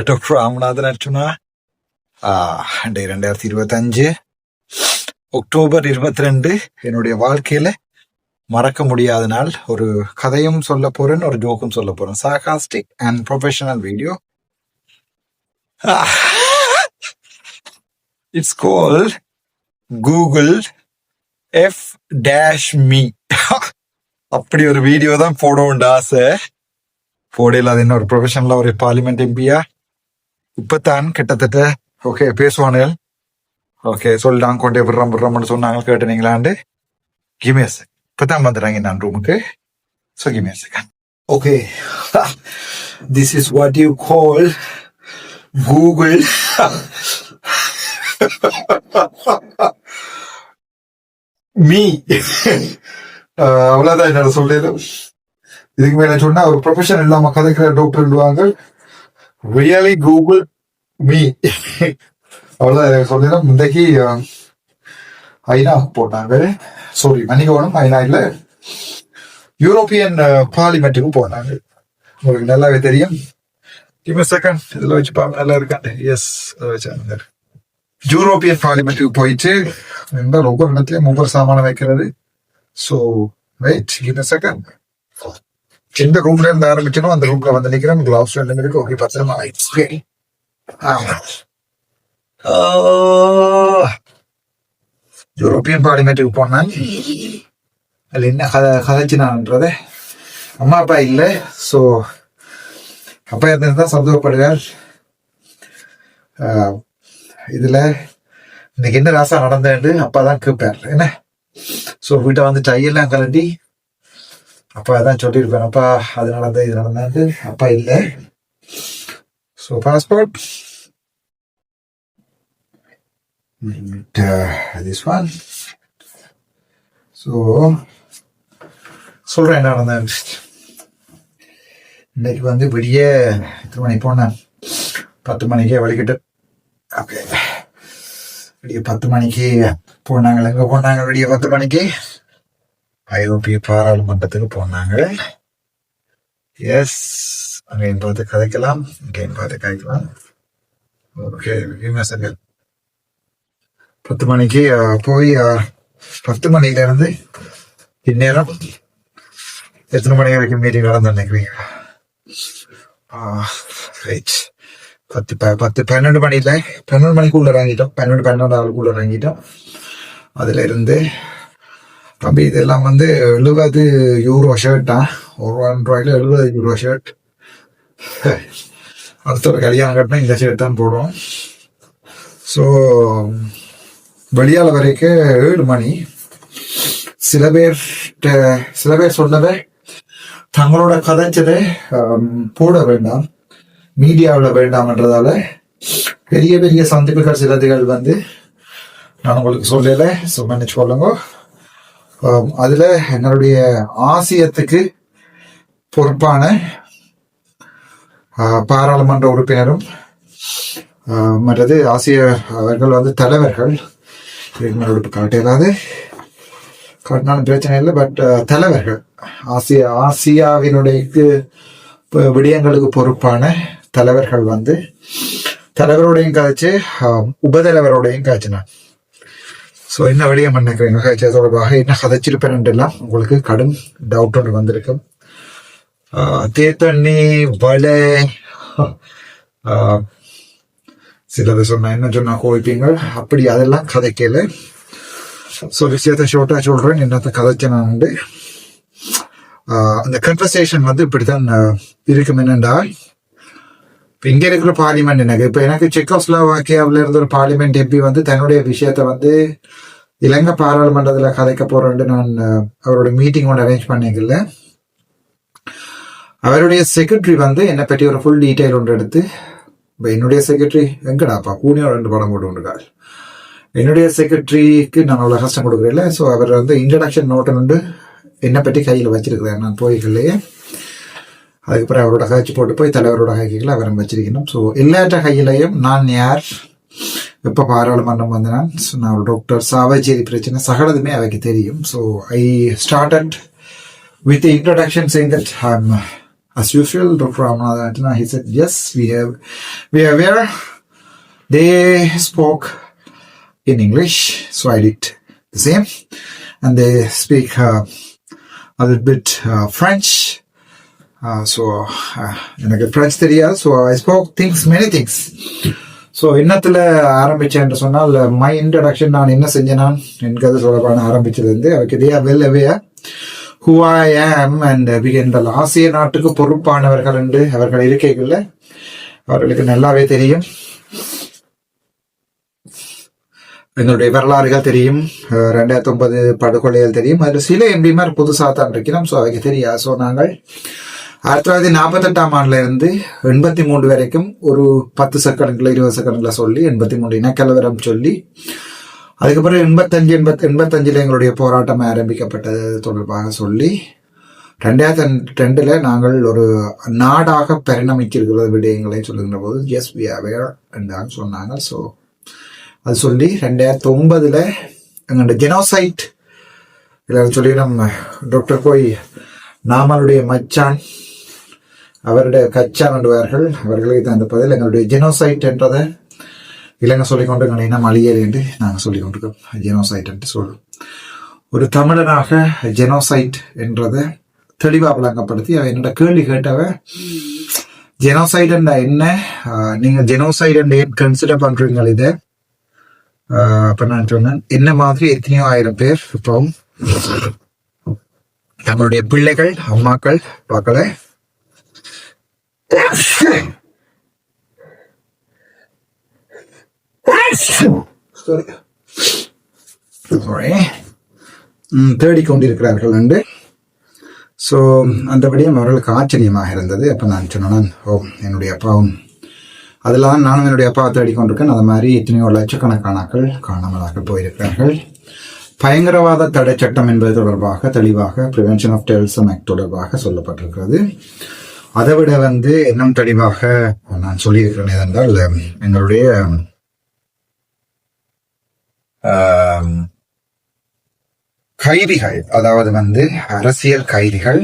Doctor Ramanathan Archuna ரெண்டாயிரத்தி இருபத்தஞ்சு October இருபத்தி ரெண்டு என்னுடைய வாழ்க்கையில மறக்க முடியாத நாள் ஒரு கதையும் சொல்ல போறேன் ஒரு ஜோக்கும் சொல்ல போறேன் sarcastic and professional video it's call Google F dash me அப்படி ஒரு வீடியோ தான் போடணும்னு ஆசை போடையில் அது இன்னொரு ப்ரொஃபஷனலாக ஒரு பார்லிமெண்ட் எம்பியா இப்பத்தான் கிட்டத்தட்ட ஓகே பேசுவானுகள் ஓகே சொல்லிட்டாங்க கொண்டே விடுறோம் விடுறோம்னு சொன்னாங்க கேட்டுனீங்களாண்டு? கிமேஸ் இப்பதான் வந்துடுறாங்க நான் ரூமுக்கு so கிமேஸ் okay this is what you call Google me அவ்வளவுதான் என்னோட சொல்லிடு இதுக்கு மேல சொன்னா ஒரு ப்ரொஃபஷன் இல்லாம கதைக்கிற டாக்டர்வாங்க ரியலி கூகுள் மீ அவ்வளோதான் எனக்கு சொல்லிடும் முந்தைக்கு ஐநா போட்டாங்க சாரி மன்னிக்கணும் ஐநா இல்லை. யூரோப்பியன் பார்லிமெண்ட்டுக்கும் போனாங்க. உங்களுக்கு நல்லாவே தெரியும். கிவ் செகண்ட் இதில் வச்சு பாருங்க நல்லா இருக்காண்டு எஸ் வச்சாங்க யூரோப்பியன் பார்லிமெண்ட்டுக்கு போயிட்டு இருந்தால் ஒவ்வொரு இடத்துலையும் ஒவ்வொரு சாமானம் வைக்கிறது. ஸோ வெயிட் கிவ் செகண்ட் எந்த ரூம்ல இருந்து ஆரம்பிச்சனோ அந்த ரூம்ல வந்து நிக்கிறேன். கிளாஸ் ரெண்டு இருக்கு. ஓகே பத்திரமா ஆயிடுச்சு ஆமா யூரோப்பியன் பார்லிமெண்ட்டுக்கு போனான் அதுல என்ன கதை கதைச்சினான்றத அம்மா அப்பா இல்லை. ஸோ அப்பா இருந்திருந்தால் சந்தோஷப்படுவார். இதில் இன்னைக்கு என்ன ராசா நடந்தேன்னு அப்பா தான் கேட்பார். என்ன? ஸோ வீட்டை வந்து டையெல்லாம் கலட்டி அப்பா தான் சொல்லியிருப்பேன் அப்பா அது நடந்தது இது நடந்தது அப்பா இல்லை so passport this one so சொல்றேன் என்ன நடந்தேன் இன்னைக்கு வந்து விடிய எத்தனை மணிக்கு போனேன்? பத்து மணிக்கே வலிக்கிட்டு ஓகே விடிய பத்து மணிக்கு போனாங்க எங்கே போனாங்க விடிய பத்து மணிக்கு? ஐரோப்பிய பாராளுமன்றத்துக்கு போனாங்க. எஸ் அங்கேயும் பார்த்து கதைக்கலாம். இங்கேயும் பார்த்து கதைக்கலாம். ஓகே விமர்சனங்கள் பத்து மணிக்கு போய் பத்து மணில இருந்து இந்நேரம் எத்தனை மணி வரைக்கும் மீட்டிங் நடந்து நினைக்கிறீங்க ரைட் பத்து ப பத்து பன்னெண்டு மணியில் பன்னெண்டு மணிக்குள்ளே இறங்கிட்டோம். பன்னெண்டு பன்னெண்டு ஆளுக்குள்ள இறங்கிட்டோம். அதுல இருந்து தம்பி இதெல்லாம் வந்து எழுபது யூரோ ஷர்ட்டா ஒரு ஒன் ரூபாயில எழுபது யூரோ ஷர்ட் அடுத்த ஒரு கல்யாணம் கட்டினா இந்த ஷர்ட் தான் போடுவோம். ஸோ வெளியால் வரைக்கும் ஏழு மணி. சில பேர் சில பேர் சொன்னதை தங்களோட கதைச்சதை போட வேண்டாம். மீடியாவில் வேண்டாம்ன்றதால பெரிய பெரிய சந்திப்புகள் சிலதுகள் வந்து நான் உங்களுக்கு சொல்லலை. ஸோ மன்னிச்சு சொல்லுங்க அதில் எங்களுடைய ஆசியத்துக்கு பொறுப்பான பாராளுமன்ற உறுப்பினரும் மற்றது ஆசிய அவர்கள் வந்து தலைவர்கள். உறுப்பு காட்டியலாது காட்டினாலும் பிரச்சனை இல்லை பட் தலைவர்கள். ஆசிய ஆசியாவினுடைய விடயங்களுக்கு பொறுப்பான தலைவர்கள் வந்து தலைவரோடையும் காய்ச்சி உபதலைவரோடையும் காய்ச்சினான் ஸோ என்ன விடயம் பண்ணிக்கிறீங்க காய்ச்சல் தொடர்பாக என்ன கதைச்சிருப்பேன் எல்லாம் உங்களுக்கு கடும் டவுட் ஒன்று வந்திருக்கும். தேத்தண்ணி வலை சிலது சொன்னா என்ன சொன்னா கோவிப்பீங்க அப்படி அதெல்லாம் கதைக்கல. ஸோ விஷயத்தை ஷோர்ட்டாக சொல்கிறேன் என்னத்த கதைச்சேன் நான் வந்து அந்த கன்வர்சேஷன் வந்து இப்படித்தான் தான் இருக்கும் என்னென்றால் இப்போ இங்க இருக்கிற பார்லிமெண்ட் எனக்கு இப்ப எனக்கு செக்கோஸ்லோவாக்கியாவில இருந்த ஒரு பார்லிமெண்ட் எம்பி வந்து தன்னுடைய விஷயத்த வந்து இலங்கை பாராளுமன்றத்தில் கதைக்க போறேன்னு நான் அவரோட மீட்டிங் ஒன்று அரேஞ்ச் பண்ணிக்கல அவருடைய செக்ரட்டரி வந்து என்னை பற்றி ஒரு ஃபுல் டீட்டெயில் ஒன்று எடுத்து இப்போ என்னுடைய செக்ரட்டரி எங்கடாப்பா கூனியோட ரெண்டு படம் போட்டு கொண்டிருக்காள் என்னுடைய செக்ரட்டரிக்கு நான் அவ்வளோ கஷ்டம் கொடுக்குறேன் ஸோ அவர் வந்து இன்ட்ரடக்ஷன் நோட்டை வந்து என்னை பற்றி கையில் வச்சிருக்கிறேன் நான் போய்கள்லையே அதுக்கப்புறம் அவரோட காய்ச்சி போட்டு போய் தலைவரோட கைகளை அவரை வச்சிருக்கணும் ஸோ எல்லாற்ற கையிலையும் நான் யார் எப்போ பாராளுமன்றம் வந்தேன் ஸோ நான் ஒரு டாக்டர் சாவச்சேரி பிரச்சனை சகலதுமே அவைக்கு தெரியும் so I started with introduction saying that I'm as usual, Dr. Ramanathan, he said, yes, we have, we are aware. They spoke in English, so I did the same. And they speak uh, a little bit uh, French. So எனக்கு French தெரியாது so I spoke things many things so இன்னத்தில் ஆரம்பித்தேன் சொன்னால் my introduction நான் என்ன செஞ்சேன் நான் என்கிறது சொல்லப்பான ஆரம்பித்ததுலேருந்து அவருக்கு இதே வெல் அவையா ஹூ ஐ ஆம் அண்ட் இந்த ஆசிய நாட்டுக்கு பொறுப்பானவர்கள் என்று அவர்கள் இருக்கைகளில் அவர்களுக்கு நல்லாவே தெரியும் எங்களுடைய வரலாறுகள் தெரியும் ரெண்டாயிரத்தி ஒன்பது படுகொலைகள் தெரியும் அதில் சில எம்பிமார் புதுசாக தான் இருக்கிறோம் ஸோ அவைக்கு தெரியாது ஸோ நாங்கள் ஆயிரத்தி தொள்ளாயிரத்தி நாற்பத்தெட்டாம் ஆண்டுல இருந்து எண்பத்தி மூன்று வரைக்கும் ஒரு பத்து செகண்ட்ல இருபது செகண்ட்ல சொல்லி எண்பத்தி மூன்று இனக்கலவரம் சொல்லி அதுக்கப்புறம் எண்பத்தஞ்சு எண்பத்தி எண்பத்தஞ்சில் எங்களுடைய போராட்டம் ஆரம்பிக்கப்பட்டது தொடர்பாக சொல்லி ரெண்டாயிரத்தி ரெண்டில் நாங்கள் ஒரு நாடாக பரிணமிச்சிருக்கிற விடயங்களை சொல்லுகின்ற போது எஸ் வி அவேர் என்றாங்க சொன்னாங்க. ஸோ அது சொல்லி ரெண்டாயிரத்தி ஒன்பதில் எங்களுடைய ஜெனோசைட் இல்லை சொல்லி நம்ம டாக்டர் போய் நாமளுடைய மச்சான் அவருடைய கச்சா நடுவார்கள் அவர்களுக்கு தந்த பதில் எங்களுடைய ஜெனோசைட் என்றதை இலங்கை சொல்லிக்கொண்டு எங்களை இனம் அழியல் என்று நாங்கள் சொல்லிக் கொண்டிருக்கோம் ஜெனோசைட் என்று சொல்லுவோம் ஒரு தமிழனாக ஜெனோசைட் என்றதை தெளிவாக விளங்கப்படுத்தி அவன் என்னோட கேள்வி கேட்டவ ஜெனோசைட் என்ன? நீங்கள் நீங்க ஜெனோசைட் என்ற ஏன் கன்சிடர் பண்றீங்க இதை? அப்போ அப்ப நான் சொன்னேன் என்ன மாதிரி எத்தனையோ ஆயிரம் பேர் இப்போ நம்மளுடைய பிள்ளைகள் அம்மாக்கள் பார்க்கல Sorry. கொண்டிருக்கிறார்கள் என்று ஸோ அந்தபடியும் அவர்களுக்கு ஆச்சரியமாக இருந்தது. அப்போ நான் சொன்னேன் ஓ என்னுடைய அப்பாவும் அதெல்லாம் நானும் என்னுடைய அப்பாவை தேடிக்கொண்டிருக்கேன். அது மாதிரி எத்தனையோ லட்சக்கணக்கானாக்கள் காணாமலாக போயிருக்கிறார்கள். பயங்கரவாத தடை சட்டம் என்பது தொடர்பாக தெளிவாக ப்ரிவென்ஷன் ஆஃப் டெரரிசம் ஆக்ட் தொடர்பாக சொல்லப்பட்டிருக்கிறது. அதை விட வந்து இன்னும் தெளிவாக நான் சொல்லியிருக்கிறேன் என்றால் எங்களுடைய கைதிகள் அதாவது வந்து அரசியல் கைதிகள்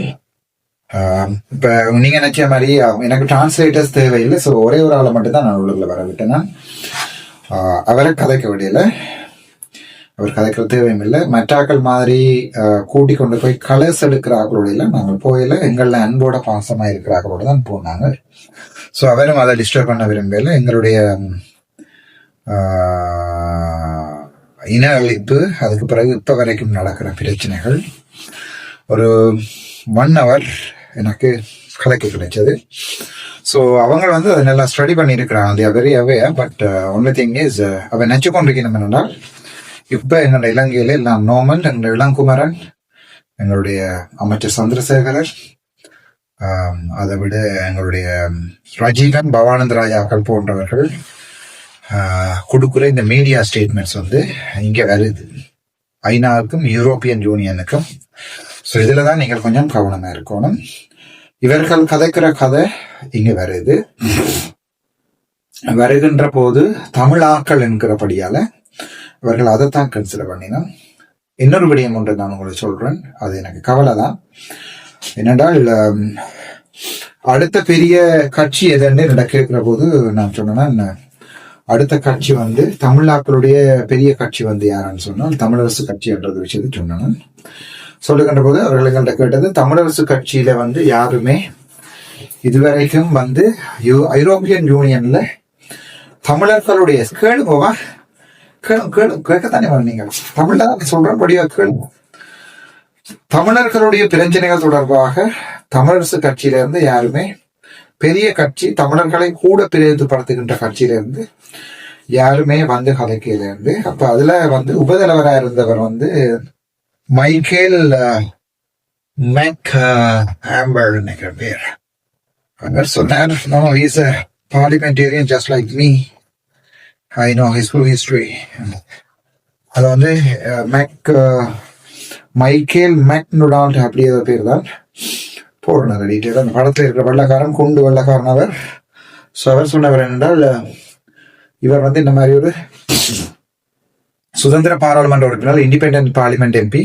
ஆம், இப்ப நீங்க நினைச்ச மாதிரி எனக்கு டிரான்ஸ்லேட்டர்ஸ் தேவையில்லை ஸோ ஒரே ஒரு ஆளை மட்டும் தான் நான் உள்ள வர விட்டேன் நான். ஆஹ், அவரை கதைக்க விடையில அவர் கதைக்கிற தேவையும் இல்லை மற்றாக்கள் மாதிரி கூட்டி கொண்டு போய் கலர்ஸ் எடுக்கிற ஆக்களோட நாங்கள் போயில எங்களில் அன்போட பாசமாக இருக்கிற ஆக்களோட தான் போனாங்க. ஸோ அவரும் அதை டிஸ்டர்ப் பண்ண விரும்பல எங்களுடைய இன அழிப்பு அதுக்கு பிறகு இப்போ வரைக்கும் நடக்கிற பிரச்சனைகள். ஒரு ஒன் ஹவர் எனக்கு கலைக்க கிடைச்சது. ஸோ அவங்க வந்து அதை நல்லா ஸ்டடி பண்ணியிருக்கிறாங்க. They are very away but only thing is அவன் நினச்சி கொண்டிருக்கணும் என்னென்னா இப்போ எங்களோட இலங்கையில நான் நோமன் எங்களுடைய இளங்குமரன் எங்களுடைய அமைச்சர் சந்திரசேகரர் அதை விட எங்களுடைய ரஜீகன் பவானந்த ராஜாக்கள் போன்றவர்கள் கொடுக்குற இந்த மீடியா ஸ்டேட்மெண்ட்ஸ் வந்து இங்கே வருது. ஐநாவுக்கும் யூரோப்பியன் யூனியனுக்கும். ஸோ இதில் தான் நீங்கள் கொஞ்சம் கவனமாக இருக்கணும். இவர்கள் கதைக்கிற கதை இங்கே வருது. வருகின்ற போது தமிழாக்கள் என்கிறபடியால் இவர்கள் அதைத்தான் கன்சிடர் பண்ணினோம். இன்னொரு விடயம் ஒன்று நான் உங்களுக்கு சொல்றேன். அது எனக்கு கவலை தான் என்னென்றால் அடுத்த பெரிய கட்சி எதுன்னு என்னிடம் கேட்கிற போது நான் சொன்னேன்னா அடுத்த கட்சி வந்து தமிழாக்களுடைய பெரிய கட்சி வந்து யாருன்னு சொன்னால் தமிழரசு கட்சி என்ற விஷயத்தை சொன்னேன். சொல்லுகின்ற போது அவர்கள் எங்கள்கிட்ட கேட்டது தமிழரசு கட்சியில வந்து யாருமே இதுவரைக்கும் வந்து யூ- ஐரோப்பியன் யூனியன்ல தமிழர்களுடைய கேளுங்கோவா கேளு கேளு கேட்கத்தானே வரும் நீங்கள்? தமிழ்ல தான் சொல்றபடியா கேளு. தமிழர்களுடைய பிரச்சனைகள் தொடர்பாக தமிழரசு கட்சியில இருந்து யாருமே பெரிய கட்சி தமிழர்களை கூட பிரதிநிதிப்படுத்துகின்ற கட்சியில இருந்து யாருமே வந்து கதைக்கையில இருந்து அப்ப அதுல வந்து உபதலைவராக இருந்தவர் வந்து மைக்கேல் மேக் ஆம்பர் நினைக்கிற பேர். அவர் சொன்னார் no is a parliamentarian just like me I know his full history அது வந்து மேக் மைக்கேல் மைக்கேல் மேக்னுடால்ட் அப்படி ஏதோ பேர் தான். போடுறார் டீட்டெயில் அந்த படத்தில் இருக்கிற வெள்ளக்காரன் குண்டு வெள்ளக்காரன் அவர். ஸோ அவர் சொன்னவர் என்றால் uh, இவர் வந்து இந்த மாதிரி ஒரு சுதந்திர பாராளுமன்ற உறுப்பினர் இண்டிபெண்டன்ட் பார்லிமெண்ட் எம்பி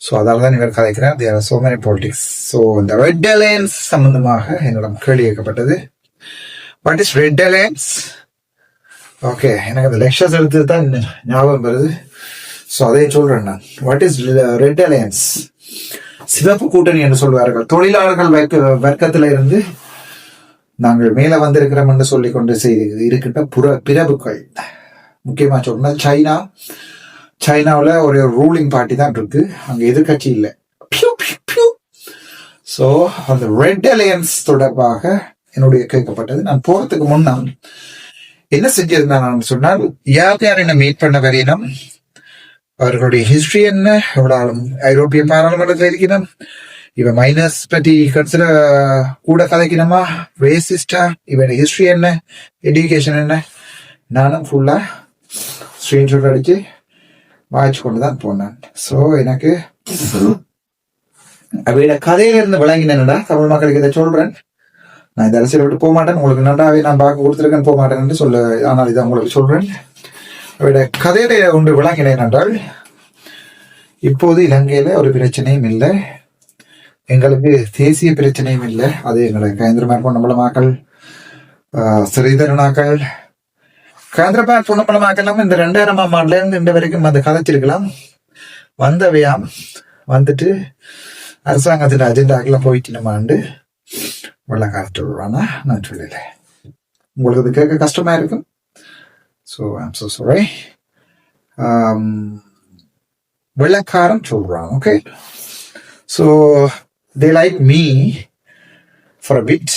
ஸோ அதால் தான் இவர் கதைக்கிறார். There are so many politics so இந்த ரெட் அலையன்ஸ் சம்பந்தமாக என்னிடம் கேள்வி கேட்கப்பட்டது. What is red alliance okay எனக்கு அந்த லெக்சர்ஸ் எடுத்தது தான் ஞாபகம் வருது. ஸோ அதை சொல்றேன் நான். வாட் இஸ் ரெட் அலையன்ஸ் சிவப்பு கூட்டணி என்று சொல்வார்கள். தொழிலாளர்கள் வர்க்க வர்க்கத்தில் இருந்து நாங்கள் மேலே வந்திருக்கிறோம் என்று சொல்லிக்கொண்டு செய்து இருக்கின்ற புற பிறப்புகள். முக்கியமாக சொன்னா சைனா. சைனாவில் ஒரு ரூலிங் பார்ட்டி தான் இருக்கு. அங்கே எதிர்க்கட்சி இல்லை. ஸோ அந்த ரெட் அலையன்ஸ் தொடர்பாக என்னுடைய கேட்கப்பட்டது. நான் போகிறதுக்கு முன்னால் என்ன செஞ்சிருந்தான் சொன்னால் யார் யார் என்ன மீட் பண்ண வரையினம் அவர்களுடைய ஹிஸ்டரி என்ன ஐரோப்பிய பாராளுமன்றத்தில் இருக்கணும் இவன் மைனஸ் பற்றி கன்சிடர் கூட கதைக்கணுமா? ரேசிஸ்டா இவன் ஹிஸ்டரி என்ன? எஜுகேஷன் என்ன? நானும் ஃபுல்லா ஸ்க்ரீன்ஷாட் அடிச்சு வாய்ச்சி கொண்டு தான் போனேன். ஸோ எனக்கு அவையோட கதையில இருந்து விளங்கினேன்டா தமிழ் மக்களுக்கு இதை சொல்றேன். நான் இந்த அரசியல் விட்டு போக மாட்டேன். உங்களுக்கு நன்றாவே நான் பார்க்க கொடுத்துருக்கேன் போக மாட்டேன் சொல்ல ஆனால் இதை உங்களுக்கு சொல்றேன். அவருடைய கதையில ஒன்று விளங்கினேன் என்றால் இப்போது இலங்கையில ஒரு பிரச்சனையும் இல்லை. எங்களுக்கு தேசிய பிரச்சனையும் இல்லை. அது எங்களை கேந்திரமார் பொன்னம்பலமாக்கள் ஸ்ரீதரனாக்கள் கேந்திரமார் பொன்னம்பலமாக்கெல்லாம் இந்த ரெண்டாயிரம் ஆண்டுல இருந்து இந்த வரைக்கும் அந்த கதைச்சிருக்கலாம். வந்தவையாம் வந்துட்டு அரசாங்கத்தின் அஜெண்டாக்கெல்லாம் போயிட்டு நம்ம ஆண்டு. வெள்ளக்காரத்து விடுவானா நான் சொல்லல உங்களுக்கு அது கேட்க கஷ்டமா இருக்கும் ஸோ ஐம் ஸோ சாரி வெள்ளக்காரன் சொல்கிறான் okay so they like me for a bit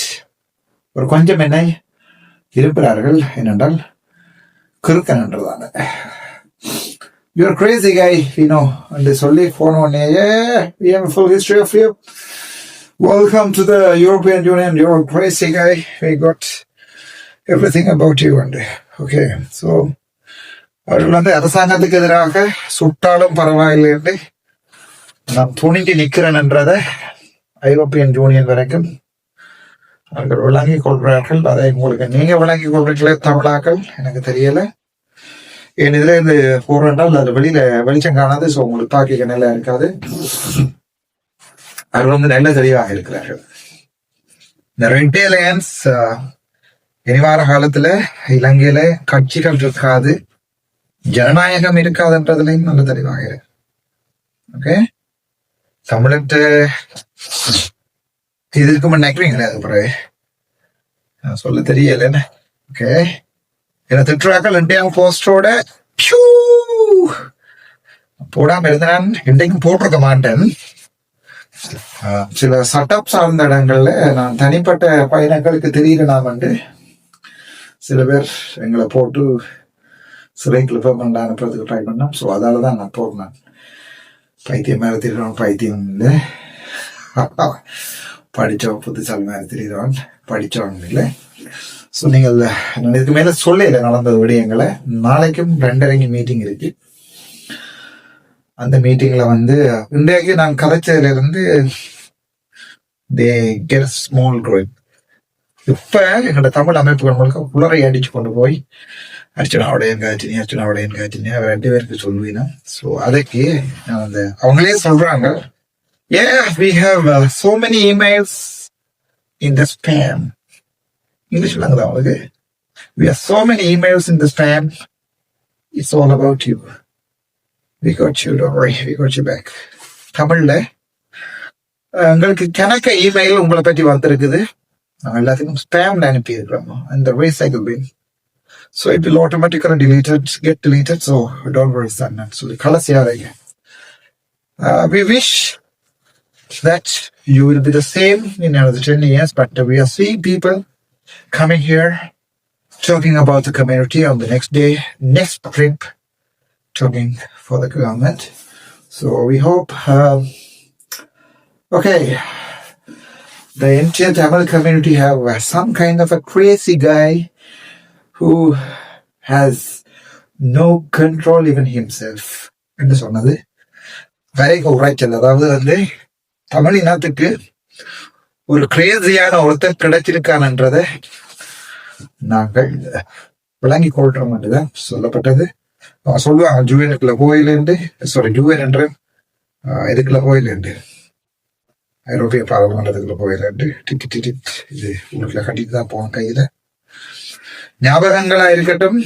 ஒரு கொஞ்சம் என்னை இருப்பார்கள் ஏனென்றால் கிறுக்கன் என்றதான. யூஆர் கிரேசி கை யூனோ என்று சொல்லி ஃபோன் உடனே we have a full history of welcome to the European Union you're a crazy guy we got everything about you and okay so அவர்கள் வந்து அரசாங்கத்துக்கு எதிராக சுட்டாலும் பரவாயில்லை என்று நான் துணிஞ்சு நிற்கிறேன் என்றதை ஐரோப்பியன் யூனியன் வரைக்கும் அவர்கள் விளங்கிக் கொள்கிறார்கள் அதை உங்களுக்கு நீங்க விளங்கிக் கொள்றீங்களே தமிழாக்கள் எனக்கு தெரியல என் இதுல இருந்து போறேன்றால் அது வெளியில வெளிச்சம் காணாது ஸோ உங்களுக்கு தாக்கிக்க நிலை இருக்காது அவர்கள் வந்து நல்ல தெளிவாக இருக்கிறார்கள். இந்த ரெட் அலையன்ஸ் இனிவார காலத்துல இலங்கையில கட்சிகள் இருக்காது ஜனநாயகம் இருக்காதுன்றதுலையும் நல்ல தெளிவாக இருக்கு. ஓகே தமிழ்ட்டு இது நினைக்கிறீங்களே அது பிறகு? நான் சொல்ல தெரியல ஓகே என்ன திட்டுறாக்கள் இண்டியா போஸ்டோட போடாம இருந்தான். இன்றைக்கும் போட்டிருக்க மாட்டேன். சில சட்டப் சார்ந்த இடங்கள்ல நான் தனிப்பட்ட பயணங்களுக்கு தெரியலாம் வந்து சில பேர் எங்களை போட்டு சிறைக்குள்ள பெர்மனண்ட் அனுப்புறதுக்கு ட்ரை பண்ணோம் ஸோ அதால தான் நான். போகிறேன் பைத்தியம் மேலே திரிகிறோம் பைத்தியம் இல்லை. படித்தவன் புத்திசாலி மேலே திரிகிறவன் படித்தவன் இல்லை. ஸோ நீங்கள் இதுக்கு மேலே சொல்லல நடந்த விடயங்களை நாளைக்கும் ரெண்டரைக்கு மீட்டிங் இருக்குது அந்த மீட்டிங்ல வந்து இன்றைக்கு நான் கதைச்சதுல இருந்து தே கெட் ஸ்மால் குரூப் இப்ப எங்களோட தமிழ் அமைப்புகள் முழுக்க உலரை அடிச்சு கொண்டு போய் அர்ச்சனா என் காய்ச்சினி அர்ச்சனா என் காய்ச்சினி அவ ரெண்டு பேருக்கு சொல்லுவீனா. ஸோ அதுக்கு நான் அந்த அவங்களே சொல்றாங்க ஏ we have so many emails in the spam English விளங்குதா அவங்களுக்கு we have so many emails in the spam it's all about you We got you don't worry we got you back தமிழ்ல அஹ், உங்களுக்கு கணக்க இமெயில் உங்களை பற்றி வந்திருக்குது நாங்கள் எல்லாத்துக்கும் ஸ்பேம்ல அனுப்பி இருக்கிறோம் அந்த recycle bin So it will automatically deleted, get deleted. So don't worry, son. So the colors here again. Uh, we wish that you will be the same in another 10 years, but we are seeing people coming here talking about the community on the next day, next trip, talking for the government. So we hope, um, okay, the entire Tamil community have uh, some kind of a crazy guy who has no control even himself என்று சொன்னது வரைக உரைச்சல் அதாவது வந்து தமிழ் இனத்துக்கு ஒரு கிரேசியான ஒருத்தர் கிடைச்சிருக்கான்ன்றதை நாங்கள் விளங்கி கொள்றோம் என்றுதான் சொல்லப்பட்டது சொல்லுவாங்க ஜூவனுக்குள்ள கோயிலேருந்து சாரி ஜூவன் என்ற இதுக்குள்ள போயிலேண்டு ஐரோப்பிய பாராளுமன்றத்துக்குள்ள போயிலேண்டு டிக்கி டிக்கி இது உள்ள கட்டிட்டு தான் போவோம் கையில ஞாபகங்களா இருக்கட்டும்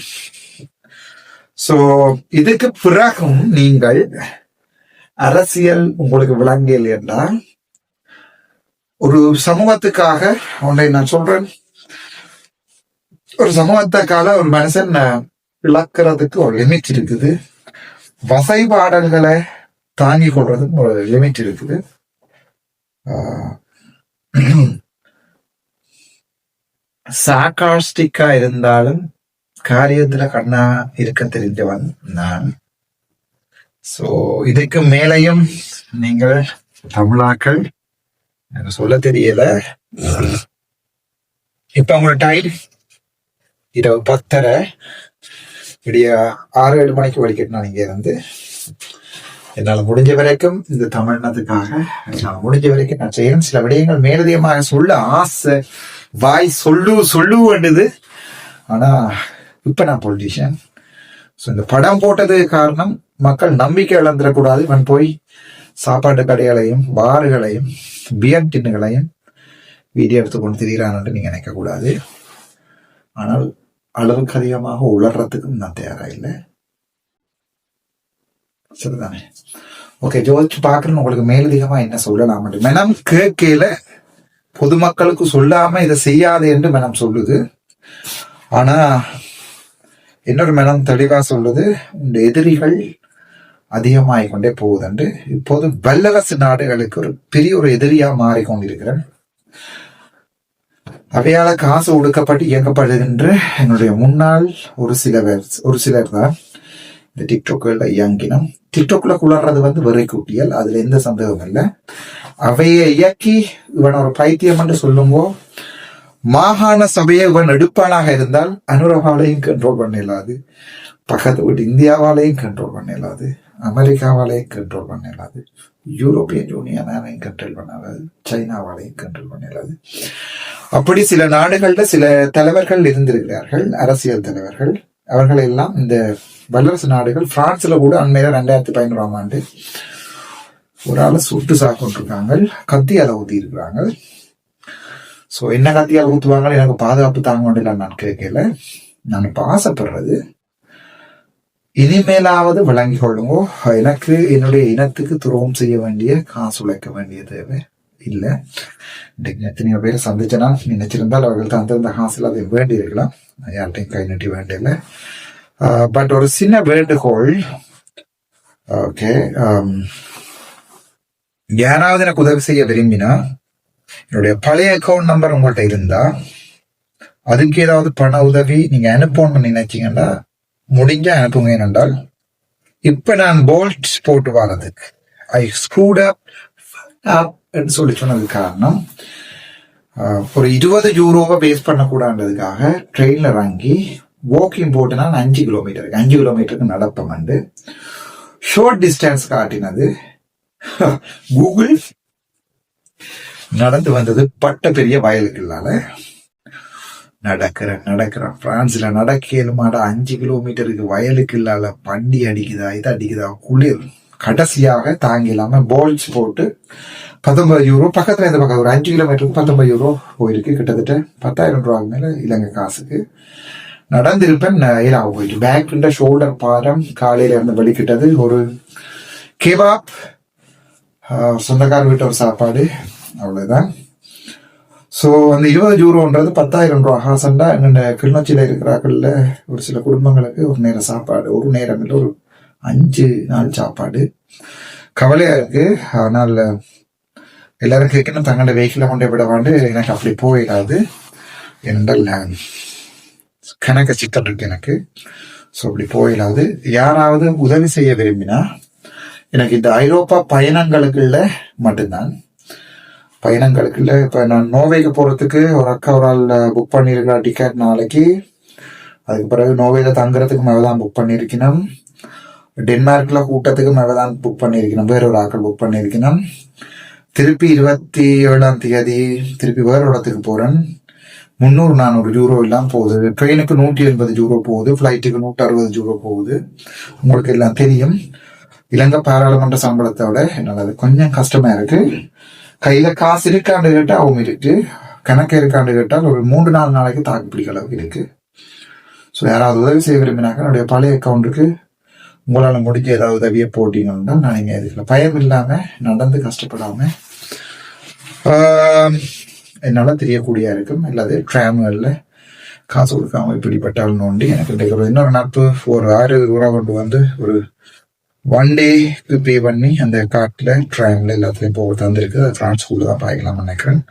சோ இதுக்கு பிறகும் நீங்கள் அரசியல் உங்களுக்கு விளங்கியல் என்றால் ஒரு சமூகத்துக்காக ஒன்றை நான் சொல்றேன் ஒரு சமூகத்துக்காக ஒரு மனுஷன் இழக்கிறதுக்கு ஒரு லிமிட் இருக்குது. வசைபாடல்களை தாங்கி கொள்றதுக்கு ஒரு லிமிட் இருக்குது. சாக்காஸ்டிக்கா இருந்தாலும் காரியத்துல கண்ணா இருக்க தெரிஞ்சவன் நான். சோ இதுக்கு மேலையும் நீங்கள் தமிழாக்கள் எனக்கு சொல்ல தெரியல. இப்ப உங்களோட டைம் இரவு பத்தரை. விடிய ஆறு ஏழு மணிக்கு வலிக்கட்டணும் இங்கே இருந்து. என்னால் முடிஞ்ச வரைக்கும் இந்த தமிழ்னதுக்காக என்னால் முடிஞ்ச வரைக்கும் நான் செய்யணும் சில விடயங்கள் மேலதிகமாக சொல்ல ஆசை வாய் சொல்லு சொல்லு வேண்டுது. ஆனால் இப்போ நான் பொலிட்டிஷியன் ஸோ இந்த படம் போட்டது காரணம் மக்கள் நம்பிக்கை இழந்துடக்கூடாது. இவன் போய் சாப்பாட்டு கடைகளையும் பார்களையும் பியர் டின்னுகளையும் வீடியோ எடுத்து கொண்டு திரிகிறான்னு நீங்கள் நினைக்கக்கூடாது. ஆனால் அளவுக்கு அதிகமாக உளர்றதுக்கும் நான் தயாராக இல்லை சரிதானே? ஓகே ஜோதிச்சு பாக்குறேன்னு உங்களுக்கு மேலதிகமாக என்ன சொல்லலாம் மனம் கேட்கல பொதுமக்களுக்கு சொல்லாம இதை செய்யாது என்று மனம் சொல்லுது. ஆனா இன்னொரு மனம் தெளிவா சொல்லுது இந்த எதிரிகள் அதிகமாகிக் கொண்டே போகுதுண்டு இப்போது வல்லரசு நாடுகளுக்கு ஒரு பெரிய ஒரு எதிரியா மாறிக்கொண்டிருக்கிறேன். அவையால் காசு ஒடுக்கப்பட்டு இயக்கப்படுகின்ற என்னுடைய முன்னாள் ஒரு சில பேர் ஒரு சிலர் தான். இந்த டிக்டாக்ல இயங்கினம். டிக்டாக்ல குளர்றது வந்து வெறை குட்டியல் அதுல எந்த சந்தேகமும் இல்லை. அவையை இயக்கி இவன் ஒரு பைத்தியம் என்று சொல்லுங்கோ. மாகாண சபையை இவன் எடுப்பானாக இருந்தால் அனுரவாலையும் கண்ட்ரோல் பண்ண இயலாது. பக்கத்து வீட்டு இந்தியாவாலையும் கண்ட்ரோல் பண்ண இயலாது. அமெரிக்காவாலையும் கண்ட்ரோல் பண்ண இயலாது. யூரோப்பியன் யூனியனாலையும் கண்ட்ரோல் பண்ண இயலாது. சைனாவாலையும் கண்ட்ரோல் பண்ண இயலாது. அப்படி சில நாடுகள்ல சில தலைவர்கள் இருந்திருக்கிறார்கள் அரசியல் தலைவர்கள். அவர்கள் எல்லாம் இந்த வல்லரசு நாடுகள் பிரான்ஸ்ல கூட அண்மையில ரெண்டாயிரத்தி பதினோராம் ஆண்டு ஒரு ஆளை சுட்டு சாக்கொண்டிருக்காங்க கத்தியால ஊத்தி இருக்கிறாங்க சோ என்ன கத்தியால் ஊத்துவாங்க எனக்கு பாதுகாப்பு தாங்க முடியல நான் கேட்கல. நான் இப்போ ஆசைப்படுறது இனிமேலாவது விளங்கி கொள்ளுங்க. எனக்கு என்னுடைய இனத்துக்கு துரோகம் செய்ய வேண்டிய காசு உழைக்க வேண்டிய தேவை. இல்ல. இன்றைக்கு எத்தனையோ பேர் சந்திச்சனா நினைச்சிருந்தால் அவர்கள் தந்திருந்த ஹாசில். அதை வேண்டி இருக்கலாம் யார்கிட்டையும் கை நீட்டி வேண்டியல பட் ஒரு சின்ன வேண்டுகோள். ஓகே யாராவது எனக்கு உதவி செய்ய விரும்பினா என்னுடைய பழைய அக்கௌண்ட் நம்பர் உங்கள்கிட்ட இருந்தா அதுக்கு ஏதாவது பண உதவி நீங்க அனுப்பணும்னு நினைச்சீங்கன்னா முடிஞ்சா அனுப்புங்க என்றால் இப்ப நான் போல்ட் போட்டு வர்றதுக்கு ஐ ஸ்க்ரூட் அப் என்று சொல்லி சொன்னது காரணம் ஒரு இருபது யூரோவை பேஸ் பண்ணக்கூடாதுக்காக ட்ரெயினில் இறங்கி வாக்கிங் போட்டு அஞ்சு கிலோமீட்டருக்கு அஞ்சு கிலோமீட்டருக்கு நடப்பம் வந்து ஷார்ட் டிஸ்டன்ஸ் காட்டினது. கூகுள் நடந்து வந்தது பட்ட பெரிய வயலுக்குள்ளால நடக்கிறேன் நடக்கிறேன். பிரான்ஸ்ல நடக்கலுமாட அஞ்சு கிலோமீட்டருக்கு வயலுக்கு இல்லால பண்டி அடிக்குதா இது அடிக்குதா குளிர். கடைசியாக தாங்கி இல்லாம பால்ஸ் போட்டு பத்தொன்பது யூரோ பக்கத்துல இந்த பக்கம் ஒரு அஞ்சு கிலோமீட்டருக்கு பத்தொன்பது யூரோ போயிருக்கு கிட்டத்தட்ட பத்தாயிரம் ரூபா மேல இலங்கை காசுக்கு நடந்திருப்பேன் இலாக போயிட்டு பேக் ஷோல்டர் பாரம் காலையில இருந்து வலிக்கிட்டது ஒரு கேபாப் சொந்தக்கார வீட்டு ஒரு சாப்பாடு அவ்வளவுதான் ஸோ அந்த இருபது யூரோன்றது பத்தாயிரம் ரூபா ஹாசண்டா என்னென்ன கிளிநொச்சியில் இருக்கிறார்கள்ல ஒரு சில குடும்பங்களுக்கு ஒரு நேரம் சாப்பாடு ஒரு நேரம் இல்லை ஒரு அஞ்சு நாள் சாப்பாடு கவலையா இருக்கு ஆனால் எல்லாரும் கேட்கணும் தங்களோட வெஹிக்கிளை கொண்டே விட வேண்டு எனக்கு அப்படி போயிடாது என்றால் கணக்க சிக்கல் இருக்கு எனக்கு ஸோ அப்படி போயிடாது யாராவது உதவி செய்ய விரும்பினா எனக்கு இந்த ஐரோப்பா பயணங்களுக்குள்ள மட்டும்தான் பயணங்களுக்குள்ள இப்போ நான் நோவேக்கு போகிறதுக்கு ஒரு அக்கா ஒரு ஆள் புக் பண்ணியிருக்கிற டிக்கெட் நாளைக்கு அதுக்கு பிறகு நோவேல தங்குறதுக்கு மேலே தான் புக் பண்ணியிருக்கணும் டென்மார்க்ல கூட்டத்துக்கு மேலே தான் புக் பண்ணியிருக்கணும் வேற ஒரு ஆக்கள் புக் பண்ணியிருக்கணும் திருப்பி இருபத்தி ஏழாம் தேதி திருப்பி வேற இடத்துக்கு போகிறேன் முந்நூறு நானூறு யூரோ எல்லாம் போகுது. ட்ரெயினுக்கு நூற்றி எண்பது யூரோ போகுது. ஃப்ளைட்டுக்கு நூற்றி அறுபது யூரோ போகுது. உங்களுக்கு எல்லாம் தெரியும். இலங்கை பாராளுமன்ற சம்பளத்தை விட என்னால் அது கொஞ்சம் கஷ்டமாக இருக்குது கையில் காசு இருக்காண்டு கேட்டால் அவங்க இருக்கு. கணக்கு இருக்காண்டு கேட்டால் ஒரு மூன்று நாலு நாளைக்கு தாக்கு பிடிக்க அளவுக்கு இருக்குது ஸோ யாராவது உதவி செய்ய விரும்பினாக்க என்னுடைய பழைய அக்கௌண்ட்டுக்கு உங்களால் முடிஞ்ச ஏதாவது உதவியை போட்டீங்கன்னா நான் இங்கே பயம் இல்லாமல் நடந்து கஷ்டப்படாமல் என்னால் தெரியக்கூடிய இருக்கும். இல்லாத ட்ராம்களில் காசு கொடுக்காம இப்படிப்பட்டாலும் நோண்டி எனக்கு இன்றைக்கு ஒரு இன்னொரு நட்பு ஒரு ஆறு ரூபா கொண்டு வந்து ஒரு ஒன் டேக்கு பே பண்ணி அந்த காட்டில் ட்ராமில் எல்லாத்துலேயும் போக தந்திருக்கு. அது ஃப்ரான்ஸ் ஸ்கூலில் தான் பாய்க்கலாம்னு நினைக்கிறேன்.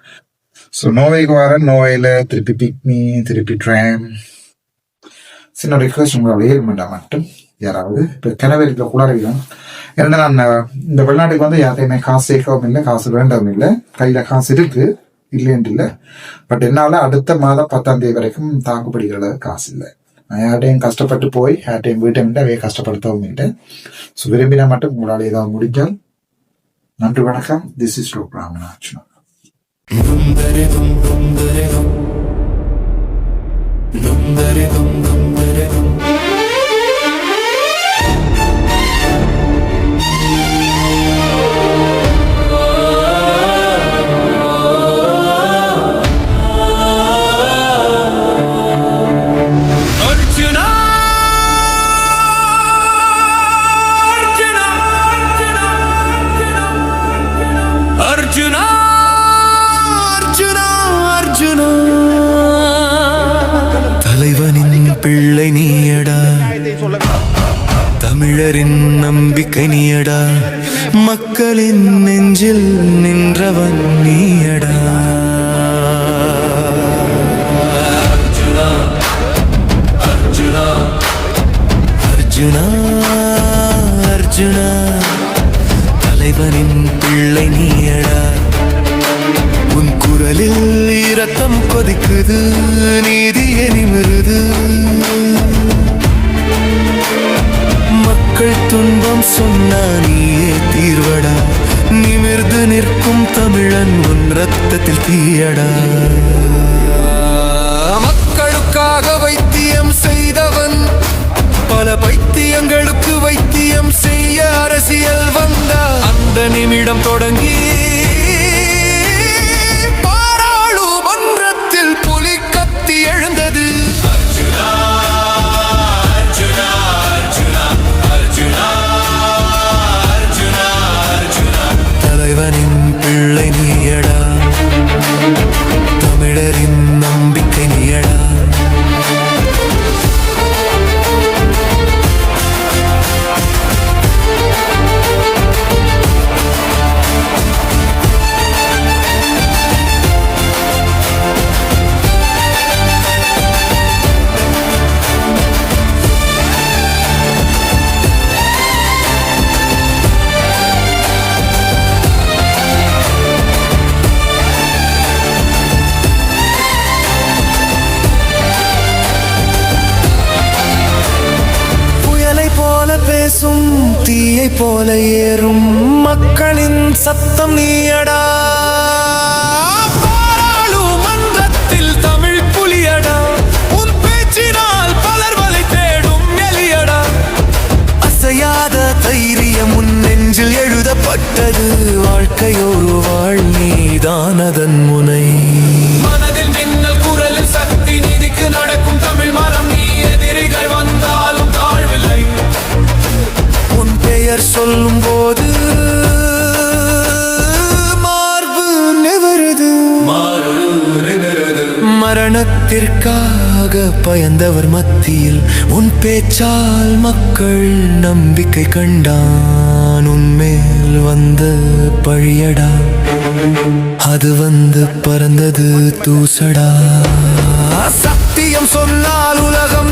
ஸோ நோவைக்கு வரேன். நோவையில் திருப்பி பிக்மி திருப்பி ட்ராம் சின்ன ரிக்வஸ்ட் உங்களோட ஏற்பண்டா மட்டும். யாராவது? இப்போ கிணவெளியில் குளறிடும் ஏன்னா நான் இந்த வெளிநாட்டுக்கு வந்து யார்ட்டையுமே காசு சேர்க்கவும் இல்லை காசு வேண்டவும் இல்லை. கையில் காசு இருக்கு இல்லைன்ட்டு இல்லை. பட் என்னால் அடுத்த மாதம் பத்தாம் தேதி வரைக்கும் தாக்குப்பிடிக்கிற காசு இல்லை. நான் யார்ட்டையும் கஷ்டப்பட்டு போய் யார்ட்டையும் வீட்டை விட்டு அவைய கஷ்டப்படுத்தவும் இல்லை. ஸோ விரும்பினா மட்டும் உங்களால் ஏதாவது முடிஞ்சால் நன்றி வணக்கம். திஸ் இஸ் லோக் ராமநாச்சனம் அர்ஜுனா அடா போல ஏறும் மரணத்திற்காக பயந்தவர் மத்தியில் உன் பேச்சால் மக்கள் நம்பிக்கை கண்டான். உன்மேல் வந்த பழியடா. அது வந்து பறந்தது தூசடா. சத்தியம் சொன்னால் உலகம்